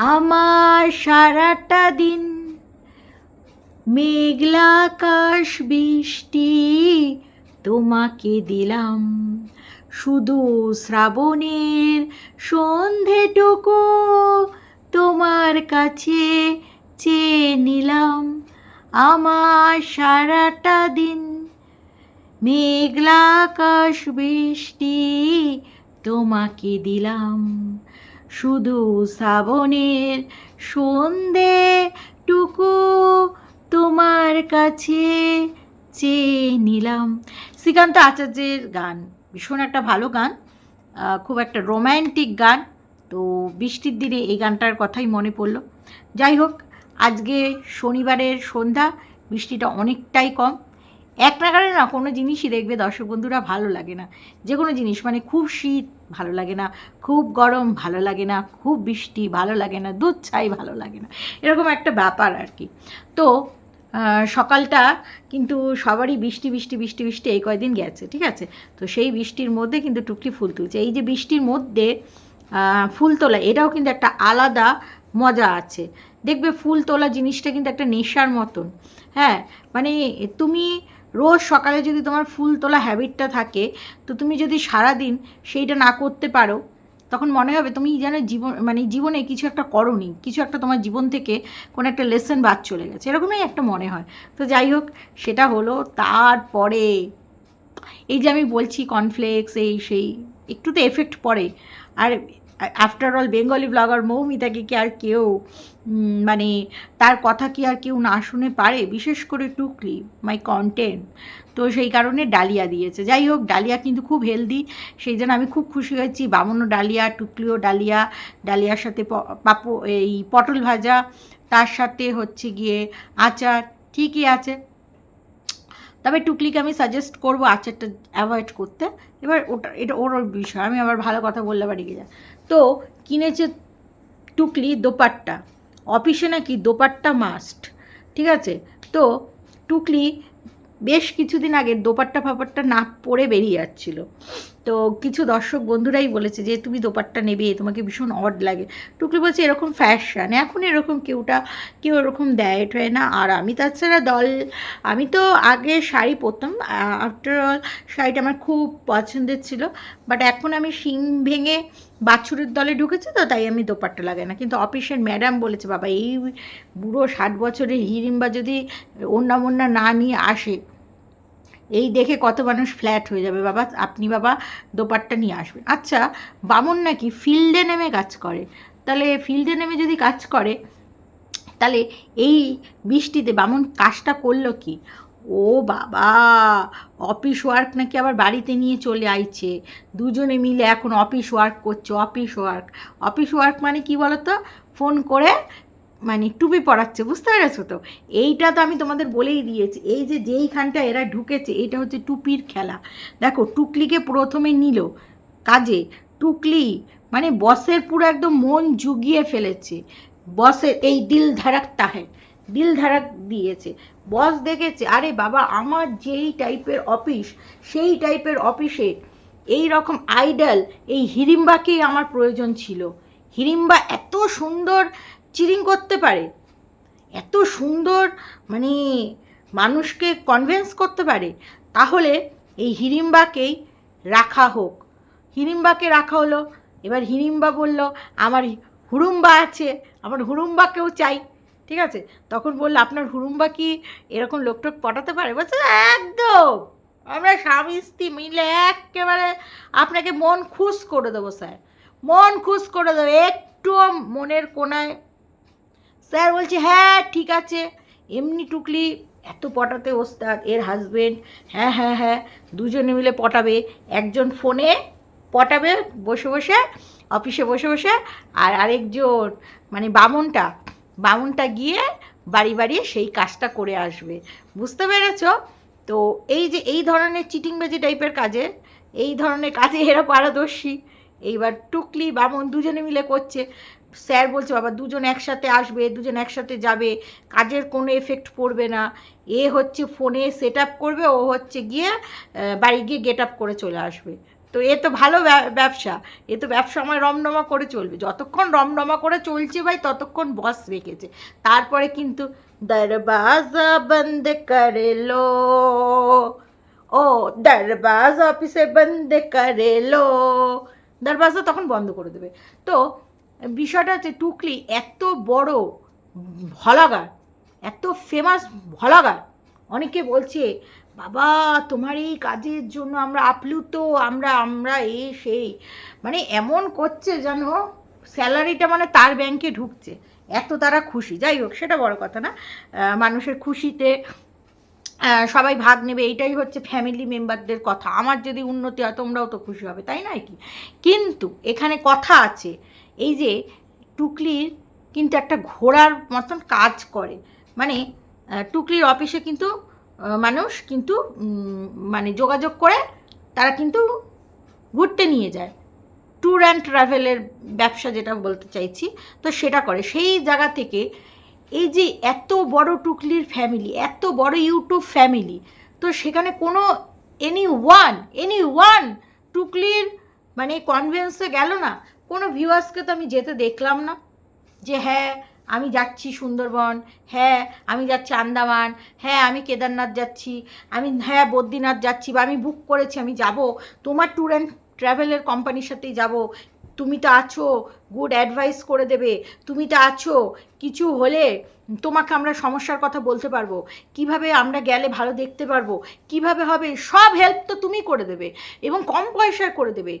আমার সারাটা দিন মেঘলা আকাশ বৃষ্টি তোমাকে দিলাম। শুধু শ্রাবণের সন্ধেটুকু তোমার কাছে চেয়ে নিলাম। আমার সারাটা দিন মেঘলা আকাশ বৃষ্টি তোমাকে দিলাম। শুধু শ্রাবণের সন্ধে টুকু তোমার কাছে চেয়ে নিলাম। শ্রীকান্ত আচার্যের গান, ভীষণ একটা ভালো গান খুব একটা রোম্যান্টিক গান, তো বৃষ্টির দিনে এই গানটার কথাই মনে পড়ল। যাই হোক, আজকে শনিবারের সন্ধ্যা, বৃষ্টিটা অনেকটাই কম এক নাগারে না কোনো জিনিসই দেখবে দর্শক বন্ধুরা ভালো লাগে না। যে কোনো জিনিস মানে খুব শীত ভালো লাগে না, খুব গরম ভালো লাগে না, খুব বৃষ্টি ভালো লাগে না, দুধ ছাই ভালো লাগে না, এরকম একটা ব্যাপার আর কি। তো সকালটা কিন্তু সবারই বৃষ্টি বৃষ্টি বৃষ্টি বৃষ্টি এই কয়দিন গেছে, ঠিক আছে? তো সেই বৃষ্টির মধ্যে কিন্তু টুকলি ফুল তুলছে। এই যে বৃষ্টির মধ্যে ফুল তোলা, এটাও কিন্তু একটা আলাদা মজা আছে। দেখবে ফুল তোলা জিনিসটা কিন্তু একটা নেশার মতন। হ্যাঁ মানে তুমি রোজ সকালে যদি তোমার ফুল তোলা হ্যাবিটটা থাকে, তো তুমি যদি সারাদিন সেইটা না করতে পারো, তখন মনে হবে তুমি যেন জীবন মানে জীবনে কিছু একটা করনি, কিছু একটা তোমার জীবন থেকে কোনো একটা লেসন বাদ চলে গেছে। এরকমই একটা মনে হয়। তো যাই হোক, সেটা হলো তারপরে এই যে আমি বলছি কনফ্লেক্স এই সেই, একটু তো এফেক্ট পড়ে। আর আফটার অল বেঙ্গলি ব্লগার মৌমিতাকে কি আর কেউ মানে তার কথা কি আর কেউ না শুনে পারে? বিশেষ করে টুকলি মাই কন্টেন্ট তো সেই কারণে ডালিয়া দিয়েছে। যাই হোক, ডালিয়া কিন্তু খুব হেলদি সেই জন্য আমি খুব খুশি হয়েছি। বামনও ডালিয়া, টুকলিও ডালিয়া। ডালিয়ার সাথে পাপু, এই পটল ভাজা। তার সাথে হচ্ছে গিয়ে আচার। ঠিকই আছে। তবে টুকলিকে আমি সাজেস্ট করব আচারটা অ্যাভয়েড করতে। এবার ওটা, এটা ওর বিষয়। আমি আবার ভালো কথা বললে আবার গিয়ে তো কিনেছে টুকলি দোপাট্টা। অফিসে নাকি দোপাট্টা মাস্ট ঠিক আছে? তো টুকলি বেশ কিছুদিন আগে দোপাট্টা ফাপাট্টা না পরে বেরিয়ে যাচ্ছিল। তো কিছু দর্শক বন্ধুরাই বলেছে যে, তুমি দোপাট্টা নেবে, তোমাকে ভীষণ অড লাগে। টুকলি বলছে, এরকম ফ্যাশন এখন এরকম কেউটা কেউ এরকম দেয় ঠয় না। আর আমি তাছাড়া দল, আমি তো আগে শাড়ি পরতাম আফটার অল শাড়িটা আমার খুব পছন্দের ছিল। বাট এখন আমি শিং ভেঙে বাছুরের দলে ঢুকেছি তো, তাই আমি দোপাট্টা লাগাই না। কিন্তু অফিসের ম্যাডাম বলেছে, বাবা, এই বুড়ো ষাট বছরের হিরিম্বা যদি ওন্না মোন্না না নিয়ে আসে এই দেখে কত মানুষ ফ্ল্যাট হয়ে যাবে, বাবা। আপনি বাবা দোপাট্টা নিয়ে আসবেন। আচ্ছা বামন নাকি ফিল্ডে নেমে কাজ করে? তাহলে ফিল্ডে নেমে যদি কাজ করে, তাহলে এই বৃষ্টিতে বামন কাজটা করল কি? ও বাবা অফিস ওয়ার্ক নাকি আবার বাড়িতে নিয়ে চলে আইছে। দুজনে মিলে এখন অফিস ওয়ার্ক করছে অফিস ওয়ার্ক অফিস ওয়ার্ক মানে কি বলতো? ফোন করে মানে টুপি পড়াচ্ছে বুঝতে পেরেছ তো? এইটা তো আমি তোমাদের বলেই দিয়েছি। এই যে যেইখানটা এরা ঢুকেছে এটা হচ্ছে টুপির খেলা। দেখো, টুকলিকে প্রথমে নিল, কাজে টুকলি মানে বসের পুরো একদম মন জুগিয়ে ফেলেছে। বসের এই দিল ধারাকটা হ্যাঁ দিল ধারাক দিয়েছে। বস দেখেছে, আরে বাবা, আমার যেই টাইপের অফিস, সেই টাইপের অফিসে এই রকম আইডল, এই হিরিম্বাকেই আমার প্রয়োজন ছিল। হিরিম্বা এত সুন্দর চিরিং করতে পারে। এত সুন্দর মানে মানুষকে কনভিন্স করতে পারে। তাহলে এই হিরিম্বাকেই রাখা হোক। হিরিম্বাকে রাখা হলো, এবার হিরিম্বা বলল, আমার হুড়ুম্বা আছে, আমার হুড়ুম্বাকেও চাই। ঠিক আছে? তখন বলল, আপনার হুড়ুম্বা কি এরকম লোকটোক পটাতে পারে? বলছে, একদম! আমরা স্বামী, স্ত্রী মিলে একেবারে আপনাকে মন খুশ করে দেবো, স্যার। মন খুশ করে দেবো, একটুও মনের কোনায় স্যার বলছে হ্যাঁ ঠিক আছে। এমনি টুকলি এত পটাতে ওস্তাদ, এর হাজবেন্ড হ্যাঁ হ্যাঁ হ্যাঁ দুজনে মিলে পটাবে। একজন ফোনে পটাবে, বসে বসে, অফিসে বসে বসে, আর আরেকজন মানে বামনটা বামনটা গিয়ে বাড়ি বাড়ি সেই কাজটা করে আসবে। বুঝতে পেরেছ? তো এই যে, এই ধরনের চিটিং চিটিংবাজি টাইপের কাজে, এই ধরনের কাজে এরা পারদর্শী। এইবার টুকলি বামন দুজনে মিলে করছে। স্যার বলছে, বাবা, দুজন একসাথে আসবে, দুজন একসাথে যাবে, কাজের কোনো এফেক্ট পড়বে না। এ হচ্ছে ফোনে সেট আপ করবে, ও হচ্ছে গিয়ে বাড়ি গিয়ে গেট আপ করে চলে আসবে। তো এ তো ভালো ব্যবসা। এ তো ব্যবসা আমার রমরমা করে চলবে। যতক্ষণ রমরমা করে চলছে ভাই, ততক্ষণ বস রেখেছে। তারপরে কিন্তু দরবাজা বন্ধ করে লো। ও, দরবাজা অফিসে বন্ধ করে লো। দরবাজা তখন বন্ধ করে দেবে। তো বিষয়টা হচ্ছে টুকলি এত বড় ভলাগার, এত ফেমাস ভলাগার। অনেকে বলছে, বাবা, তোমার এই কাজের জন্য আমরা আপ্লুত, আমরা আমরা এই সেই। মানে এমন করছে যেন স্যালারিটা মানে তার ব্যাংকে ঢুকছে। এত তারা খুশি। যাই হোক, সেটা বড় কথা না। মানুষের খুশিতে সবাই ভাগ নেবে। এইটাই হচ্ছে ফ্যামিলি মেম্বারদের কথা। আমার যদি উন্নতি হয়, তোমরাও তো খুশি হবে, তাই নয় কি? কিন্তু এখানে কথা আছে। এই যে টুকলির কিন্তু একটা ঘোড়ার মতন কাজ করে। মানে টুকলির অফিসে কিন্তু মানুষ কিন্তু মানে যোগাযোগ করে, তারা কিন্তু ঘুরতে নিয়ে যায়। ট্যুর অ্যান্ড ট্রাভেলের ব্যবসা যেটা বলতে চাইছি, তো সেটা করে। সেই জায়গা থেকে এই যে এত বড় টুকলির ফ্যামিলি এত বড় ইউটিউব ফ্যামিলি তো সেখানে কোনো এনি ওয়ান এনি ওয়ান টুকলির মানে কনভেন্সে গেল না। কোনো ভিউয়ার্সকে তো আমি যেতে দেখলাম না যে হ্যাঁ আমি যাচ্ছি সুন্দরবন হ্যাঁ আমি যাচ্ছি আন্দামান হ্যাঁ আমি কেদারনাথ যাচ্ছি, আমি হ্যাঁ বদ্রীনাথ যাচ্ছি বা আমি বুক করেছি, আমি যাব, তোমার ট্যুর অ্যান্ড ট্রাভেলের কোম্পানির সাথেই যাব, তুমি তো আছো গুড অ্যাডভাইস করে দেবে, তুমি তো আছো, কিছু হলে তোমাকে আমরা সমস্যার কথা বলতে পারব, কীভাবে আমরা গেলে ভালো দেখতে পারব, কীভাবে হবে, সব হেল্প তো তুমি করে দেবে এবং কম পয়সায় করে দেবে।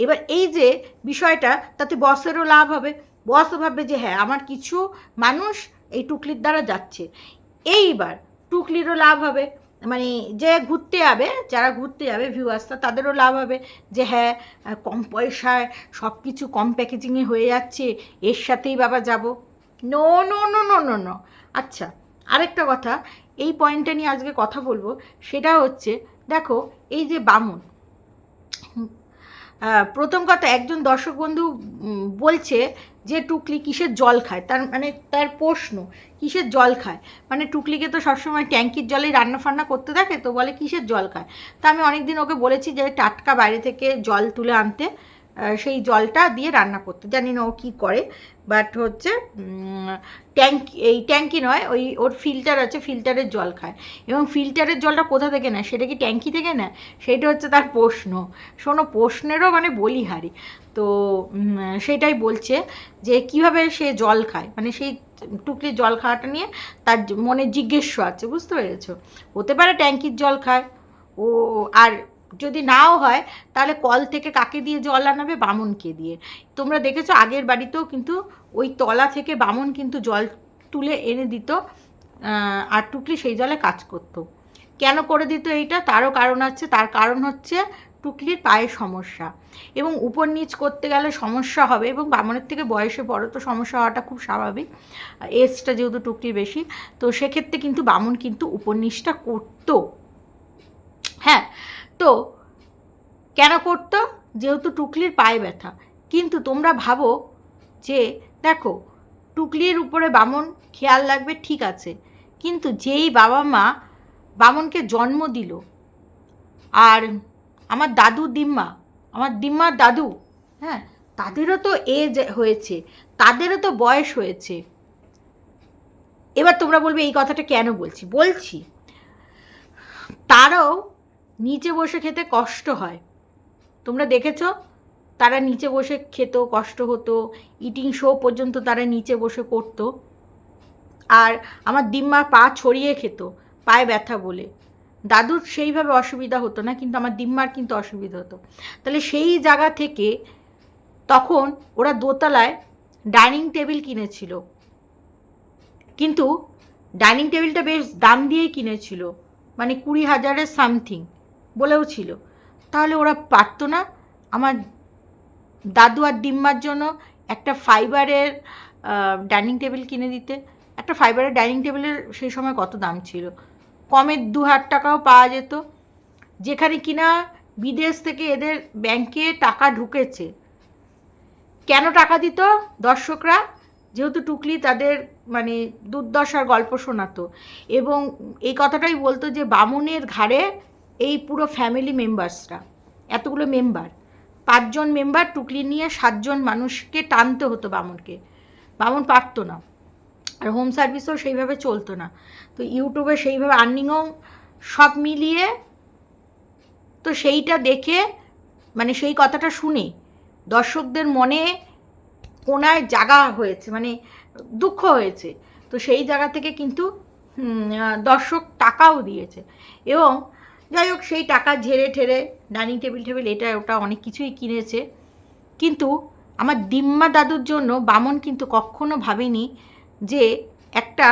এবার এই যে বিষয়টা, তাতে বসেরও লাভ হবে। বসও ভাববে যে হ্যাঁ আমার কিছু মানুষ এই টুকলির দ্বারা যাচ্ছে। এইবার টুকলিরও লাভ হবে। মানে যে ঘুরতে যাবে, যারা ঘুরতে যাবে ভিউ ভিউয়ার্সটা তাদেরও লাভ হবে যে হ্যাঁ কম পয়সায় সব কিছু কম প্যাকেজিংয়ে হয়ে যাচ্ছে, এর সাথেই বাবা যাব। No no no no no no আচ্ছা আরেকটা কথা, এই পয়েন্টটা নিয়ে আজকে কথা বলব। সেটা হচ্ছে, দেখো, এই যে বামুন প্রথম কথা, একজন দর্শক বন্ধু বলছে যে টুকলি কিসের জল খায়? তার মানে তার প্রশ্ন, কিসের জল খায়? মানে টুকলিকে তো সবসময় ট্যাঙ্কির জলেই রান্না ফান্না করতে থাকে তো বলে কিসের জল খায়? তা আমি অনেকদিন ওকে বলেছি যে টাটকা বাইরে থেকে জল তুলে আনতে। সেই জলটা দিয়ে রান্না করতে। জানি না ও কী করে বাট হচ্ছে ট্যাঙ্ক এই ট্যাঙ্কি নয়, ওই ওর ফিল্টার আছে ফিল্টারের জল খায়। এবং ফিল্টারের জলটা কোথা থেকে নেয়? সেটা কি ট্যাঙ্কি থেকে নেয়? সেটা হচ্ছে তার প্রশ্ন। শোনো, প্রশ্নেরও মানে বলিহারি। তো সেটাই বলছে যে কীভাবে সে জল খায়? মানে সেই টুকরির জল খাওয়াটা নিয়ে তার মনে জিজ্ঞেস আছে, বুঝতে পেরেছ? হতে পারে ট্যাঙ্কির জল খায়। ও, আর যদি নাও হয়, তাহলে কল থেকে কাকে দিয়ে জল আনাবে? বামনকে দিয়ে। তোমরা দেখেছ আগের বাড়িতেও কিন্তু ওই তলা থেকে বামন কিন্তু জল তুলে এনে দিত আর টুকলি সেই জলে কাজ করতো। কেন করে দিত এইটা? তারও কারণ আছে। তার কারণ হচ্ছে টুকলির পায়ে সমস্যা। এবং উপর নিচ করতে গেলে সমস্যা হবে এবং বামনের থেকে বয়সে বড়, তো সমস্যা হওয়াটা খুব স্বাভাবিক। এজটা যেহেতু টুকলির বেশি, তো সেক্ষেত্রে কিন্তু বামন কিন্তু উপর নিচটা করতো। হ্যাঁ তো কেন করতো? যেহেতু টুকলির পায়ে ব্যথা। কিন্তু তোমরা ভাবো যে, দেখো, টুকলির উপরে বামন খেয়াল রাখবে ঠিক আছে। কিন্তু যেই বাবা মা বামনকে জন্ম দিল, আর আমার দাদু দিম্মা, আমার দিম্মার দাদু হ্যাঁ তাদেরও তো এজ হয়েছে, তাদেরও তো বয়স হয়েছে। এবার তোমরা বলবে এই কথাটা কেন বলছি? বলছি, তারাও নিচে বসে খেতে কষ্ট হয়। তোমরা দেখেছ? তারা নিচে বসে খেত, কষ্ট হতো। ইটিং শো পর্যন্ত তারা নিচে বসে করতো। আর আমার দিম্মা পা ছড়িয়ে খেত, পায়ে ব্যথা বলে। দাদুর সেইভাবে অসুবিধা হতো না, কিন্তু আমার দিম্মার কিন্তু অসুবিধা হতো। তাহলে সেই জায়গা থেকে তখন ওরা দোতলায় ডাইনিং টেবিল কিনেছিল। কিন্তু ডাইনিং টেবিলটা বেশ দাম দিয়েই কিনেছিল। মানে কুড়ি হাজারের সামথিং। বলেও ছিল। তাহলে ওরা পারতো না? আমার দাদু আর ডিম্মার জন্য একটা ফাইবারের ডাইনিং টেবিল কিনে দিতে। একটা ফাইবারের ডাইনিং টেবিলের সেই সময় কত দাম ছিল? কমের দু হাজার টাকাও পাওয়া যেত। যেখানে কিনা বিদেশ থেকে এদের ব্যাংকে টাকা ঢুকেছে। কেন টাকা দিত? দর্শকরা যেহেতু টুকলি তাদের মানে দুর্দশার গল্প শোনাতো। এবং এই কথাটাই বলতো যে বামুনের ঘাড়ে এই পুরো ফ্যামিলি মেম্বার্সরা এতগুলো মেম্বার পাঁচজন মেম্বার টুকলি নিয়ে সাতজন মানুষকে টানতে হতো বামুনকে। বামুন পারতো না। আর হোম সার্ভিসও সেইভাবে চলতো না। তো ইউটিউবে সেইভাবে আর্নিংও সব মিলিয়ে তো সেইটা দেখে মানে সেই কথাটা শুনে দর্শকদের মনে কোনায় জাগা হয়েছে মানে দুঃখ হয়েছে। তো সেই জায়গা থেকে কিন্তু দর্শক টাকাও দিয়েছে। এবং যাই হোক, সেই টাকা ঝেড়ে ঠেড়ে ডাইনিং টেবিল টেবিল এটা ওটা অনেক কিছুই কিনেছে। কিন্তু আমার দিম্মা দাদুর জন্য বামন কিন্তু কখনো ভাবেনি যে একটা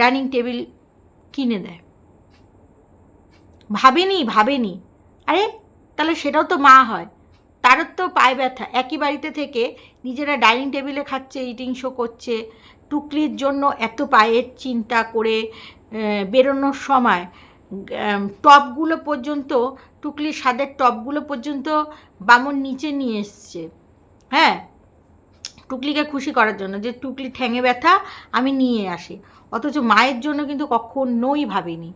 ডাইনিং টেবিল কিনে দেয়। ভাবেনি ভাবেনি। আরে, তাহলে সেটাও তো মা হয়। তারও তো পায়ে ব্যথা। একই বাড়িতে থেকে নিজেরা ডাইনিং টেবিলে খাচ্ছে ইটিং শো করছে। টুকলির জন্য এত পায়ের চিন্তা করে বেরোনোর সময় টপগুলো পর্যন্ত টুকলির স্বাদের টপগুলো পর্যন্ত বামন নিচে নিয়ে এসছে। হ্যাঁ? টুকলিকে খুশি করার জন্য, যে টুকলি ঠ্যাঙে ব্যথা, আমি নিয়ে আসি। অথচ মায়ের জন্য কিন্তু কখনোই ভাবিনি।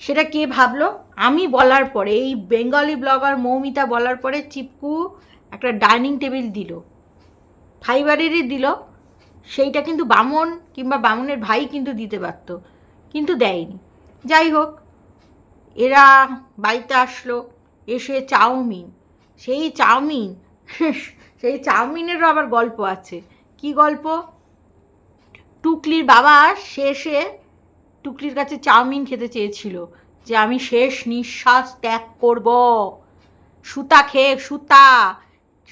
সেটা কে ভাবলো? আমি বলার পরে, এই বেঙ্গলি ব্লগার মৌমিতা বলার পরে চিপকু একটা ডাইনিং টেবিল দিল। ফাইবারেরই দিল। সেইটা কিন্তু বামন কিংবা বামনের ভাই কিন্তু দিতে পারত, কিন্তু দেয়নি। যাই হোক, এরা বাড়িতে আসলো, এসে চাউমিন। সেই চাউমিন সেই চাউমিনেরও আবার গল্প আছে। কি গল্প? টুকলির বাবা শেষে টুকলির কাছে চাউমিন খেতে চেয়েছিল যে আমি শেষ নিঃশ্বাস ত্যাগ করব। সুতা খেয়ে, সুতা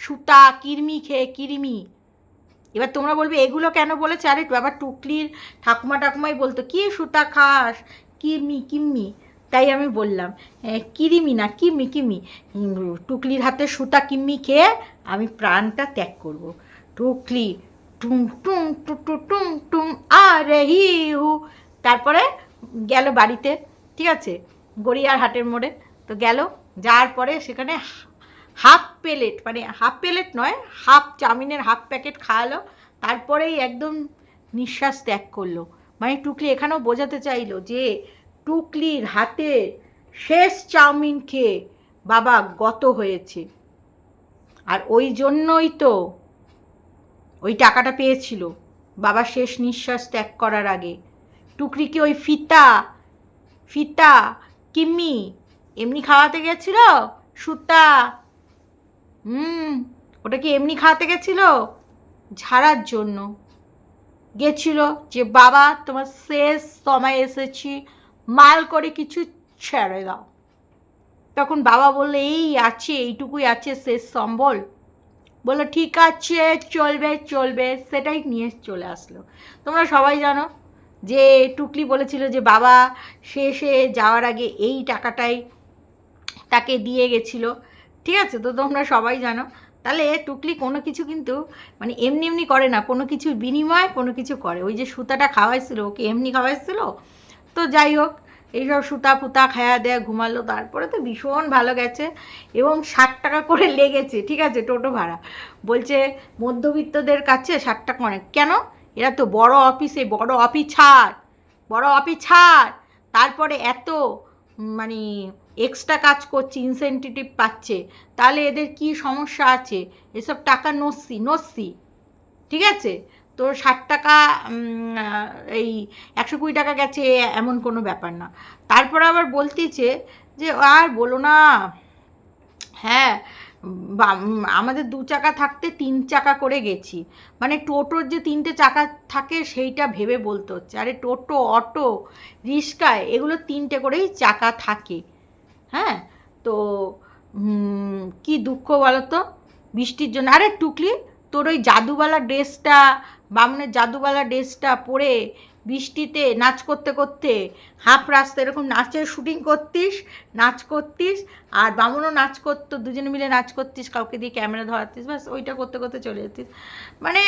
সুতা, কিরমি খেয়ে, কিরমি। এবার তোমরা বলবে, এগুলো কেন বলেছে? আরে আবার টুকলির ঠাকুমা ঠাকুমাই বলতো, কি সুতা খাস? কিরমি, কিম্মি। তাই আমি বললাম কিরিমি না কিমি কিমি টুকলির হাতে সুতা কিম্মি খেয়ে আমি প্রাণটা ত্যাগ করব। টুকলি টুং টুং, টু টু, টুং টুং, আরে হি, হু। তারপরে গেল বাড়িতে, ঠিক আছে? গড়িয়ার হাটের মোড়ে। তো গেল, যাওয়ার পরে সেখানে হাফ প্লেট মানে হাফ প্লেট নয়, হাফ চাউমিনের হাফ প্যাকেট খাওয়ালো। তারপরেই একদম নিঃশ্বাস ত্যাগ করল। মানে টুকলি এখানেও বোঝাতে চাইলো যে টুকলির হাতে শেষ চাউমিন খেয়ে বাবা গত হয়েছে। আর ওই জন্যই তো ওই টাকাটা পেয়েছিল। বাবা শেষ নিঃশ্বাস ত্যাগ করার আগে। টুকরিকে ওই ফিতা ফিতা, কিম্মি এমনি খাওয়াতে গেছিল? সুতা, হুম, ওটা কি এমনি খাওয়াতে গেছিল? ঝাড়ার জন্য। গেছিল যে, বাবা, তোমার শেষ সময় এসেছি, মাল করে কিছু ছেড়ে দাও। তখন বাবা বললে, এই আছে, এইটুকুই আছে, শেষ সম্বল। বলল, ঠিক আছে, চলবে চলবে। সেটাই নিয়ে চলে আসলো। তোমরা সবাই জানো যে, টুকলি বলেছিল যে, বাবা, শেষে যাওয়ার আগে এই টাকাটাই তাকে দিয়ে গেছিল। ঠিক আছে, তো তোমরা সবাই জানো তাহলে টুকলি কোনো কিছু কিন্তু মানে এমনি এমনি করে না, কোনো কিছুর বিনিময়ে কোনো কিছু করে। ওই যে সুতাটা খাওয়াইছিল, ওকে এমনি খাওয়াইছিল। তো যাই হোক, এইসব সুতা পুতা খায়া দেয়া ঘুমালো, তারপরে তো ভীষণ ভালো গেছে এবং ষাট টাকা করে লেগেছে, ঠিক আছে, টোটো ভাড়া। বলছে, মধ্যবিত্তদের কাছে ষাট টাকা অনেক কেন? এরা তো বড় অফিসে, বড় অফিস ছাড় বড় অফিস ছাড় তারপরে এত মানে এক্সট্রা কাজ করছে ইনসেন্টিভ পাচ্ছে, তাহলে এদের কি সমস্যা আছে? এসব টাকা নস্যি নস্যি, ঠিক আছে? তো ষাট টাকা এই একশো কুড়ি টাকা গেছে এমন কোনো ব্যাপার না। তারপর আবার বলতেছে যে, আর বলো না হ্যাঁ আমাদের দু চাকা থাকতে তিন চাকা করে গেছি। মানে টোটোর যে তিনটে চাকা থাকে, সেইটা ভেবে বলতে হচ্ছে। আরে টোটো, অটো রিক্সায় এগুলো তিনটে করেই চাকা থাকে। হ্যাঁ? তো কি দুঃখ বলতো? বৃষ্টির জন্য, আরে টুকলি, তোর ওই জাদুবালা ড্রেসটা বামনের জাদুবালা ড্রেসটা পরে বৃষ্টিতে নাচ করতে করতে হাফ রাস্তা এরকম নাচের শুটিং করতিস, নাচ করতিস আর বামনও নাচ করতো, দুজনে মিলে নাচ করতিস, কাউকে দিয়ে ক্যামেরা ধরাতিস, ব্যাস ওইটা করতে করতে চলে যেতিস। মানে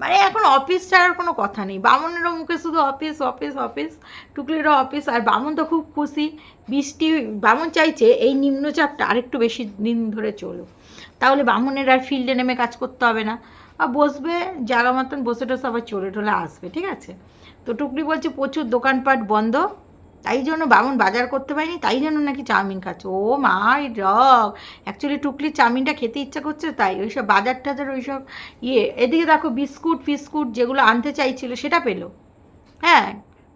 মানে এখন অফিস ছাড়ার কোনো কথা নেই। বামনেরও মুখে শুধু অফিস অফিস অফিস, টুকলিরও অফিস আর বামন তো খুব খুশি। বৃষ্টি, বামন চাইছে এই নিম্নচাপটা আরেকটু বেশি দিন ধরে চলো তাহলে বামনের আর ফিল্ডে নেমে কাজ করতে হবে না। বসবে জায়গা মতন বসে টসে আবার চলে টলে আসবে, ঠিক আছে? তো টুকলি বলছে, প্রচুর দোকানপাট বন্ধ। তাই জন্য বামন বাজার করতে পারিনি, তাই জন্য নাকি চাউমিন খাচ্ছে। ও মাই রগ অ্যাকচুয়ালি টুকলির চাউমিনটা খেতে ইচ্ছা করছে, তাই ওইসব বাজার টাজার ওইসব ইয়ে। এদিকে দেখো, বিস্কুট, ফিস্কুট যেগুলো আনতে চাইছিল, সেটা পেল। হ্যাঁ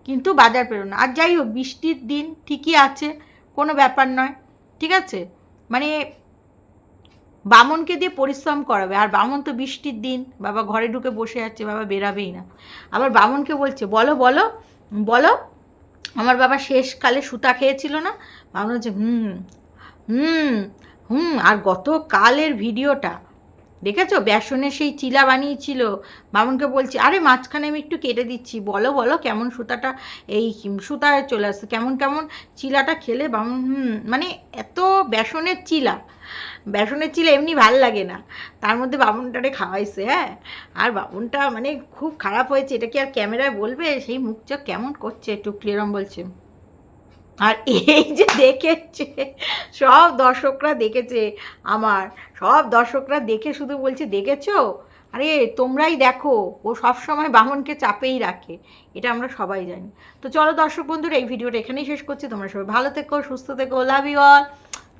কিন্তু বাজার পেল না। আর যাই হোক, বৃষ্টির দিন ঠিকই আছে, কোনো ব্যাপার নয়, ঠিক আছে? মানে বামনকে দিয়ে পরিশ্রম করাবে। আর বামন তো বৃষ্টির দিন, বাবা ঘরে ঢুকে বসে আছে, বাবা বেরাবেই না। আবার বামনকে বলছে, বলো বলো বলো, আমার বাবা শেষকালে সুতা খেয়েছিল না? বামন হচ্ছে হুম হুম হুম, আর গত কালের ভিডিওটা, দেখেছ? বেসনের সেই চিলা বানিয়েছিল। বামনকে বলছি, আরে মাঝখানে আমি একটু কেটে দিচ্ছি, বলো বলো, কেমন সুতাটা, এই সুতায় চলে আসছে, কেমন কেমন চিলাটা খেলে? বামন, হুম মানে এত বেসনের চিলা বেসনের চিলে এমনি ভালো লাগে না। তার মধ্যে বামনটারে খাওয়াইছে হ্যাঁ? আর বামনটা মানে খুব খারাপ হয়েছে, এটা কি আর ক্যামেরায় বলবে? সেই মুখ চোখ কেমন করছে? একটু ক্লিয়ারম বলছে। আর এই যে দেখেছে, সব দর্শকরা দেখেছে আমার, সব দর্শকরা দেখে শুধু বলছে, দেখেছ? আরে তোমরাই দেখো, ও সব সময় বামনকে চাপেই রাখে। এটা আমরা সবাই জানি। তো চলো দর্শক বন্ধুরা, এই ভিডিওটা এখানেই শেষ করছি। তোমরা সবাই ভালো থেকো, সুস্থ থেকো লাভ ইউ অল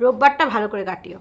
রোববারটা ভালো করে কাটিও।